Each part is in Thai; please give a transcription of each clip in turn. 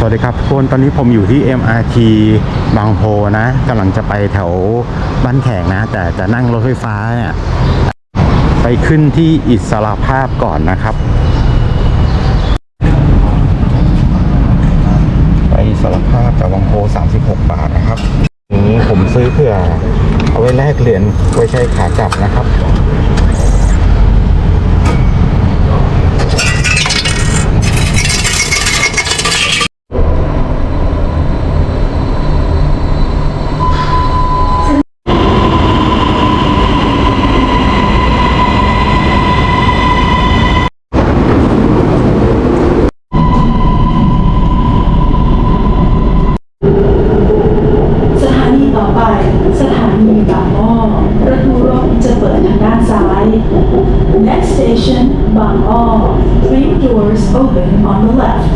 สวัสดีครับทุกคนตอนนี้ผมอยู่ที่ MRT บางโพนะกำลังจะไปแถวบ้านแขกนะ แต่จะนั่งรถไฟฟ้าเนี่ยไปขึ้นที่อิสระภาพก่อนนะครับ ไปอิสระภาพจากบางโพ 36 บาทนะครับนี้ผมซื้อเพื่อเอาไว้แลกเหรียญไว้ใช้ขากลับนะครับ สถานีต่อไป สถานีบางอ้อประตูรถจะเปิดทางด้านซ้าย Next station บางอ้อ Three doors open on the left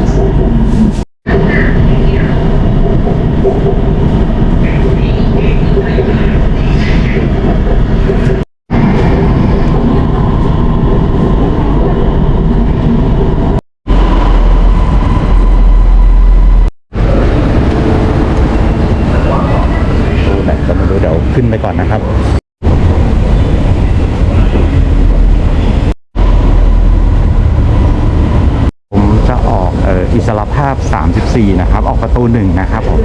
ขึ้นไปก่อนนะครับ ผมจะออกเอ่ออิ สรภาพ 34 นะครับ ออกประตูหนึ่งนะครับผม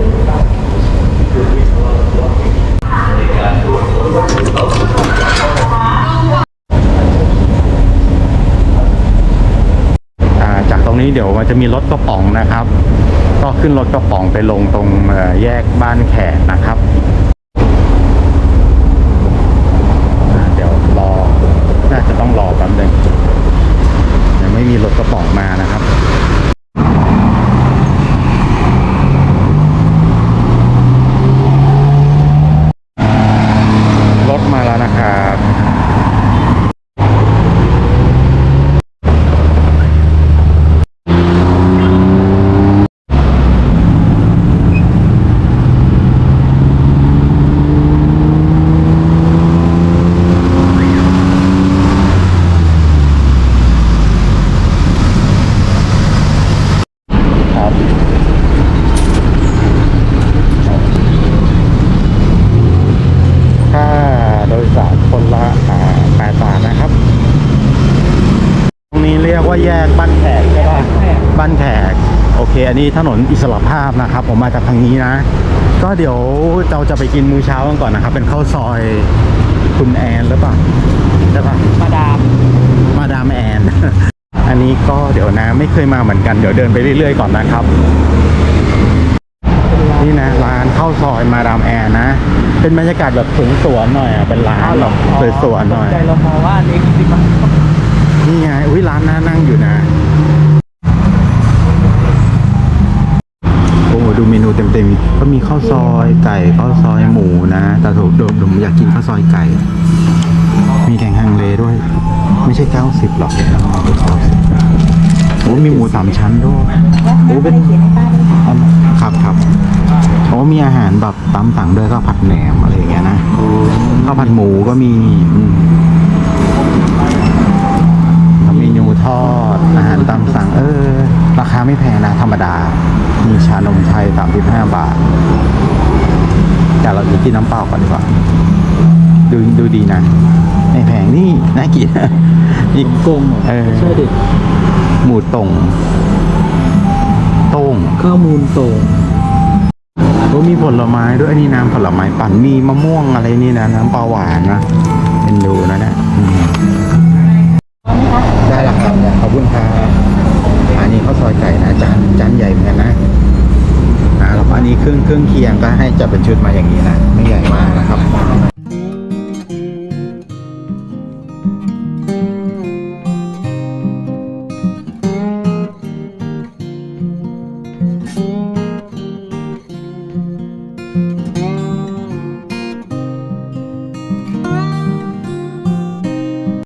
จากตรงนี้เดี๋ยวมันจะมีรถกระป๋องนะครับ ก็ขึ้นรถกระป๋องไปลงตรงแยกบ้านแขกนะครับอ่าเดี๋ยวรอ น่าจะต้องรอแป๊บนึงยังไม่มีรถกระป๋องมานะครับ รถมาแล้วนะครับ ครับค่าโดยสารคนละอ่าแปดบาทนะครับ ตรงนี้เรียกว่า แยกบ้านแขกใช่ป่ะบ้านแขก โอเค อันนี้ถนนอิสระภาพนะครับ ผมมาจากทางนี้นะ ก็เดี๋ยวเราจะไปกินมื้อเช้ากันก่อนนะครับ เป็นข้าวซอยคุณแอนหรือเปล่าใช่ป่ะมาดาม มาดามแอน อันนี้ก็เดี๋ยวนะไม่เคยมาเหมือนกัน เดี๋ยวเดินไปเรื่อยๆก่อนนะครับนี่นะร้านข้าวซอยมาดามแอนนะ เป็นบรรยากาศแบบสวนสวนๆหน่อยอะเป็นร้านแบบสวยๆหน่อยใจเรามองว่าอันนี้จริงๆมัน นี่ไง อุ้ยร้านน่านั่งอยู่นะ โอ้ดูเมนูเต็มๆ ก็มีข้าวซอยไก่ข้าวซอยหมูนะ แต่ถูกดมผมอยากกินข้าวซอยไก่ มีแกงฮังเลด้วย ไม่ใช่90หรอกเอาไป90โอ้มีหมูสามชั้นด้วยโอ้เป็นครับครับโอ้มีอาหารแบบตามสั่งด้วยก็ผัดแหนมอะไรอย่างเงี้ยนะข้าวผัดหมูก็มีอืม ทำเมนูทอด อาหารตามสั่ง เออ ราคาไม่แพงนะ ธรรมดา มีชานมไทย 35บาทแต่เราจะกินน้ำเปล่าก่อนดีกว่า ดูดูดีนะไม่แพงนี่น่ากินอีกกลมเออใช่ดิหมูตรงโต้งข้าวมูลโตงก็มีผลไม้ด้วยอันนี้น้ำผลไม้ปั่นมีมะม่วงอะไรนี่นะน้ำปลาหวานนะเป็นดูนะเนี่ยอืมได้ละครับขอบคุณครับอันนี้ข้าวซอยไก่นะจานจานใหญ่เหมือนกันนะ อันนี้เครื่องเครื่องเคียงก็ให้จะเป็นชุดมาอย่างนี้นะไม่ใหญ่มากนะครับ